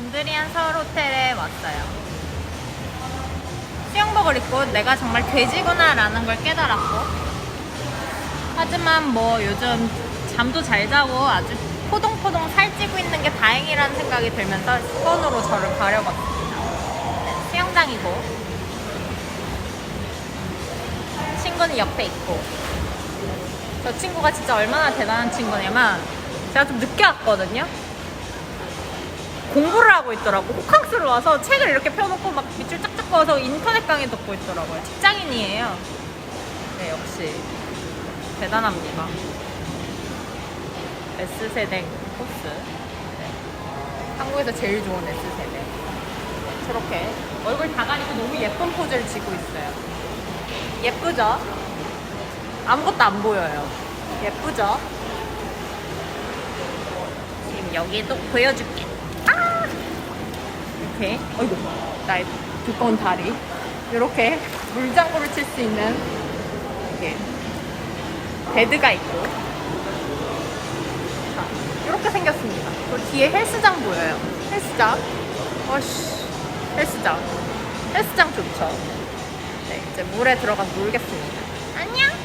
몬드리안 서울 호텔에 왔어요. 수영복을 입고 내가 정말 돼지구나라는 걸 깨달았고 하지만 뭐 요즘 잠도 잘 자고 아주 포동포동 살찌고 있는 게 다행이라는 생각이 들면서 10번으로 저를 가려봤습니다. 네, 수영장이고 친구는 옆에 있고 저 친구가 진짜 얼마나 대단한 친구냐면 제가 좀 늦게 왔거든요. 공부를 하고 있더라고. 호캉스를 와서 책을 이렇게 펴놓고 막 밑줄 쫙쫙 그어서 인터넷 강의 듣고 있더라고요. 직장인이에요. 네, 역시 대단합니다. S세대 코스. 네. 한국에서 제일 좋은 S세대. 저렇게 얼굴 다 가리고 너무 예쁜 포즈를 쥐고 있어요. 예쁘죠? 아무것도 안 보여요. 예쁘죠? 지금 여기도 보여줄게. 아! 이렇게, 어이구, 나의 두꺼운 다리. 이렇게 물장구를 칠 수 있는 이렇게 베드가 있고. 자, 이렇게 생겼습니다. 그리고 뒤에 헬스장 보여요. 헬스장. 어씨, 헬스장. 헬스장 좋죠. 네, 이제 물에 들어가서 놀겠습니다. 안녕!